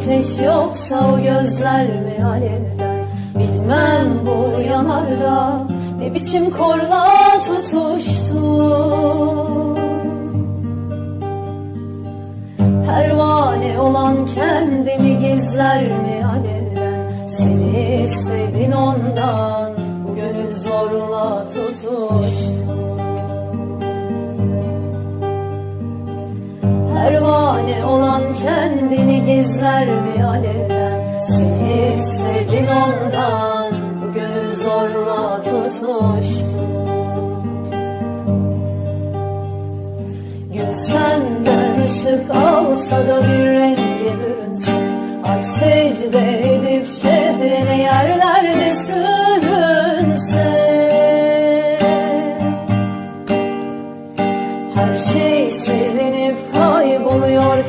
ateş yoksa o gözler mi alevden? Bilmem bu yanarda ne biçim korla tutuştu. Pervane olan kendini gizler mi alevden? Seni istedin ondan bu gönül zorla tutuştu döner bir alevden Seni istedin oradan. Gönül zorla tutmuştu Gün senden ışık alsa da bir rengi bürünsün Ay secde edip çehrene yerlerde sürünse. Her şey senin